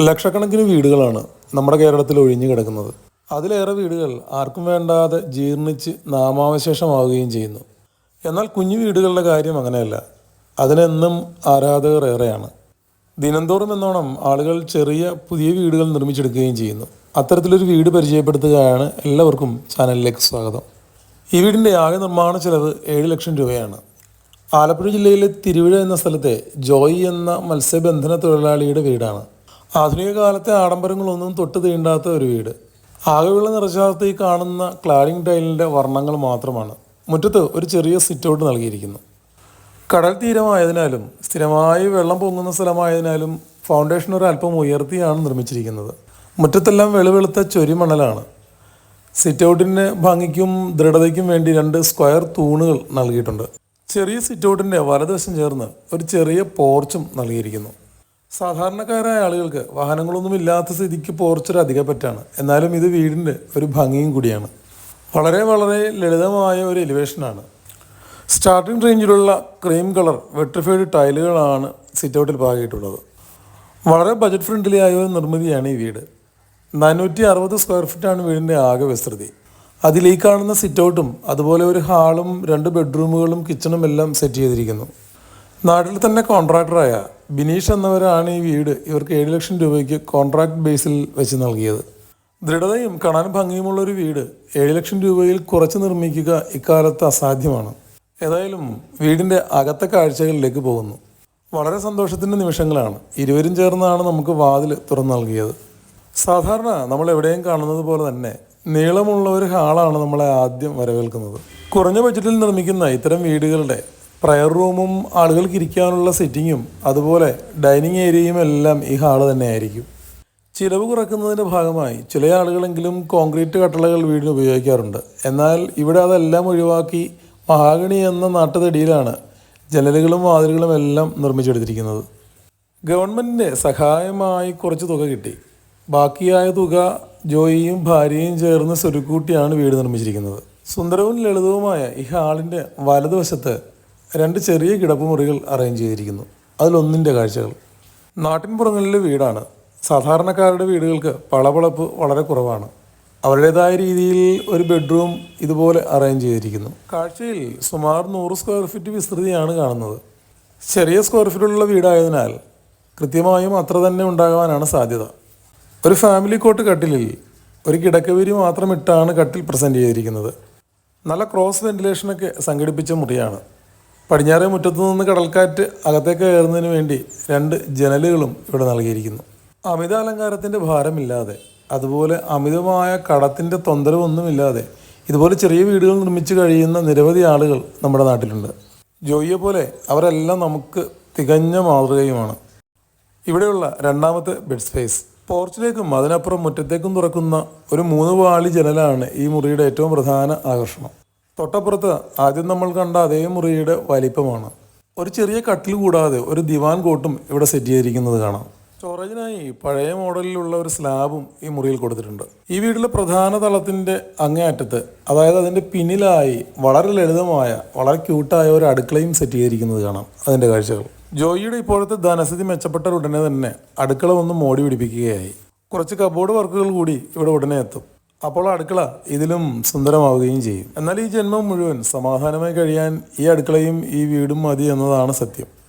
ലക്ഷക്കണക്കിന് വീടുകളാണ് നമ്മുടെ കേരളത്തിൽ ഒഴിഞ്ഞു കിടക്കുന്നത്. അതിലേറെ വീടുകൾ ആർക്കും വേണ്ടാതെ ജീർണിച്ച് നാമാവശേഷമാവുകയും ചെയ്യുന്നു. എന്നാൽ കുഞ്ഞു വീടുകളുടെ കാര്യം അങ്ങനെയല്ല. അതിനെന്നും ആരാധകർ ഏറെയാണ്. ദിനംതോറും എന്നോണം ആളുകൾ ചെറിയ പുതിയ വീടുകൾ നിർമ്മിച്ചെടുക്കുകയും ചെയ്യുന്നു. അത്തരത്തിലൊരു വീട് പരിചയപ്പെടുത്തുകയാണ് എല്ലാവർക്കും ചാനലിലേക്ക് സ്വാഗതം. ഈ വീടിന്റെ ആകെ നിർമ്മാണ ചെലവ് ഏഴ് ലക്ഷം രൂപയാണ്. ആലപ്പുഴ ജില്ലയിലെ തിരുവിഴ എന്ന സ്ഥലത്തെ ജോയി എന്ന മത്സ്യബന്ധന തൊഴിലാളിയുടെ വീടാണ്. ആധുനിക കാലത്തെ ആഡംബരങ്ങളൊന്നും തൊട്ട് തീണ്ടാത്ത ഒരു വീട്. ആകെയുള്ള ഈ കാണുന്ന ക്ലാഡിംഗ് ടൈലിന്റെ വർണങ്ങൾ മാത്രമാണ്. മുറ്റത്ത് ഒരു ചെറിയ സിറ്റൗട്ട് നൽകിയിരിക്കുന്നു. കടൽ തീരമായതിനാലും സ്ഥിരമായി വെള്ളം പൊങ്ങുന്ന സ്ഥലമായതിനാലും ഫൗണ്ടേഷൻ ഒരു അല്പം ഉയർത്തിയാണ് നിർമ്മിച്ചിരിക്കുന്നത്. മുറ്റത്തെല്ലാം വെളുവെളുത്ത ചൊരിമണലാണ്. സിറ്റൗട്ടിന്റെ ഭംഗിക്കും ദൃഢതയ്ക്കും വേണ്ടി രണ്ട് സ്ക്വയർ തൂണുകൾ നൽകിയിട്ടുണ്ട്. ചെറിയ സിറ്റൗട്ടിന്റെ വലതുവശം ചേർന്ന് ഒരു ചെറിയ പോർച്ചും നൽകിയിരിക്കുന്നു. സാധാരണക്കാരായ ആളുകൾക്ക് വാഹനങ്ങളൊന്നും ഇല്ലാത്ത സ്ഥിതിക്ക് പോർച്ചൊരു അധിക പറ്റാണ് എന്നാലും ഇത് വീടിന്റെ ഒരു ഭംഗിയും കൂടിയാണ്. വളരെ വളരെ ലളിതമായ ഒരു എലിവേഷനാണ്. സ്റ്റാർട്ടിംഗ് റേഞ്ചിലുള്ള ക്രീം കളർ വെട്രിഫൈഡ് ടൈലുകളാണ് സിറ്റൗട്ടിൽ പാകിയിട്ടുള്ളത്. വളരെ ബജറ്റ് ഫ്രണ്ട്ലി ആയ ഒരു നിർമ്മിതിയാണ് ഈ വീട്. നാനൂറ്റി അറുപത് സ്ക്വയർ ഫീറ്റാണ് വീടിന്റെ ആകെ വിസ്തൃതി. ഈ കാണുന്ന സിറ്റൗട്ടും അതുപോലെ ഒരു ഹാളും രണ്ട് ബെഡ്റൂമുകളും കിച്ചണും എല്ലാം സെറ്റ് ചെയ്തിരിക്കുന്നു. നാട്ടിൽ തന്നെ കോൺട്രാക്ടറായ ബിനീഷ് എന്നവരാണ് ഈ വീട് ഇവർക്ക് ഏഴ് ലക്ഷം രൂപയ്ക്ക് കോൺട്രാക്ട് ബേസിൽ വെച്ച് നൽകിയത്. ദൃഢതയും കാണാൻ ഭംഗിയുമുള്ള ഒരു വീട് ഏഴ് ലക്ഷം രൂപയിൽ കുറച്ച് നിർമ്മിക്കുക ഇക്കാലത്ത് അസാധ്യമാണ്. ഏതായാലും വീടിന്റെ അകത്തെ കാഴ്ചകളിലേക്ക് പോകുന്നു. വളരെ സന്തോഷത്തിന്റെ നിമിഷങ്ങളാണ്. ഇരുവരും ചേർന്നാണ് നമുക്ക് വാതിൽ തുറന്നു നൽകിയത്. സാധാരണ നമ്മൾ എവിടെയും കാണുന്നത് പോലെ തന്നെ നീളമുള്ള ഒരു ഹാളാണ് നമ്മളെ ആദ്യം വരവേൽക്കുന്നത്. കുറഞ്ഞ ബജറ്റിൽ നിർമ്മിക്കുന്ന ഇത്തരം വീടുകളുടെ പ്രയർ റൂമും ആളുകൾക്ക് ഇരിക്കാനുള്ള സെറ്റിങ്ങും അതുപോലെ ഡൈനിങ് ഏരിയയും എല്ലാം ഈ ഹാൾ തന്നെയായിരിക്കും. ചിലവ് കുറക്കുന്നതിന്റെ ഭാഗമായി ചില ആളുകളെങ്കിലും കോൺക്രീറ്റ് കട്ടളകൾ വീടിന് ഉപയോഗിക്കാറുണ്ട്. എന്നാൽ ഇവിടെ അതെല്ലാം ഒഴിവാക്കി മഹാഗണി എന്ന നാട്ടുതടിയിലാണ് ജനലുകളും വാതിലുകളും എല്ലാം നിർമ്മിച്ചെടുത്തിരിക്കുന്നത്. ഗവൺമെന്റിന്റെ സഹായമായി കുറച്ച് തുക കിട്ടി. ബാക്കിയായ തുക ജോയിയും ഭാര്യയും ചേർന്ന് സ്വരുക്കൂട്ടിയാണ് വീട് നിർമ്മിച്ചിരിക്കുന്നത്. സുന്ദരവും ലളിതവുമായ ഈ ഹാളിന്റെ വലതുവശത്ത് രണ്ട് ചെറിയ കിടപ്പുമുറികൾ അറേഞ്ച് ചെയ്തിരിക്കുന്നു. അതിലൊന്നിന്റെ കാഴ്ചകൾ. നാട്ടിൻപുറങ്ങളിലെ വീടാണ്. സാധാരണക്കാരുടെ വീടുകൾക്ക് പളപളപ്പ് വളരെ കുറവാണ്. അവരുടേതായ രീതിയിൽ ഒരു ബെഡ്റൂം ഇതുപോലെ അറേഞ്ച് ചെയ്തിരിക്കുന്നു. കാഴ്ചയിൽ സുമാർ നൂറ് സ്ക്വയർ ഫീറ്റ് വിസ്തൃതിയാണ് കാണുന്നത്. ചെറിയ സ്ക്വയർ ഫീറ്റുള്ള വീടായതിനാൽ കൃത്യമായും അത്ര തന്നെ ഉണ്ടാകാനാണ് സാധ്യത. ഒരു ഫാമിലി കോട്ട് കട്ടിലിൽ ഒരു കിടക്കവിരി മാത്രം ഇട്ടാണ് കട്ടിൽ പ്രസന്റ് ചെയ്തിരിക്കുന്നത്. നല്ല ക്രോസ് വെന്റിലേഷനൊക്കെ സംഘടിപ്പിച്ച മുറിയാണ്. പടിഞ്ഞാറേ മുറ്റത്തു നിന്ന് കടൽക്കാറ്റ് അകത്തേക്ക് കയറുന്നതിന് വേണ്ടി രണ്ട് ജനലുകളും ഇവിടെ നൽകിയിരിക്കുന്നു. അമിത അലങ്കാരത്തിന്റെ ഭാരമില്ലാതെ അതുപോലെ അമിതമായ കടത്തിന്റെ തൊന്തരവൊന്നുമില്ലാതെ ഇതുപോലെ ചെറിയ വീടുകൾ നിർമ്മിച്ച് കഴിയുന്ന നിരവധി ആളുകൾ നമ്മുടെ നാട്ടിലുണ്ട്. ജോയിയെ പോലെ അവരെല്ലാം നമുക്ക് തികഞ്ഞ മാതൃകയുമാണ്. ഇവിടെയുള്ള രണ്ടാമത്തെ ബെഡ് സ്പേസ് പോർച്ചിലേക്കും അതിനപ്പുറം മുറ്റത്തേക്കും തുറക്കുന്ന ഒരു മൂന്ന് പാളി ജനലാണ് ഈ മുറിയുടെ ഏറ്റവും പ്രധാന ആകർഷണം. തൊട്ടപ്പുറത്ത് ആദ്യം നമ്മൾ കണ്ട അതേ മുറിയുടെ വലിപ്പമാണ്. ഒരു ചെറിയ കട്ടിൽ കൂടാതെ ഒരു ദിവാൻ കോട്ടും ഇവിടെ സെറ്റ് ചെയ്തിരിക്കുന്നത് കാണാം. സ്റ്റോറേജിനായി പഴയ മോഡലിലുള്ള ഒരു സ്ലാബും ഈ മുറിയിൽ കൊടുത്തിട്ടുണ്ട്. ഈ വീട്ടിലെ പ്രധാന തളത്തിന്റെ അങ്ങേയറ്റത്ത് അതായത് അതിന്റെ പിന്നിലായി വളരെ ലളിതമായ വളരെ ക്യൂട്ടായ ഒരു അടുക്കളയും സെറ്റ് ചെയ്തിരിക്കുന്നത് കാണാം. അതിന്റെ കാഴ്ചകൾ. ജോയിയുടെ ഇപ്പോഴത്തെ ധനസ്ഥിതി മെച്ചപ്പെട്ട ഉടനെ തന്നെ അടുക്കള ഒന്ന് മോടി പിടിപ്പിക്കുകയായി. കുറച്ച് കബോർഡ് വർക്കുകൾ കൂടി ഇവിടെ ഉടനെ എത്തും. അപ്പോൾ അടുക്കള ഇതിലും സുന്ദരമാവുകയും ചെയ്യും. എന്നാൽ ഈ ജന്മം മുഴുവൻ സമാധാനമായി കഴിയാൻ ഈ അടുക്കളയും ഈ വീടും മതി എന്നതാണ് സത്യം.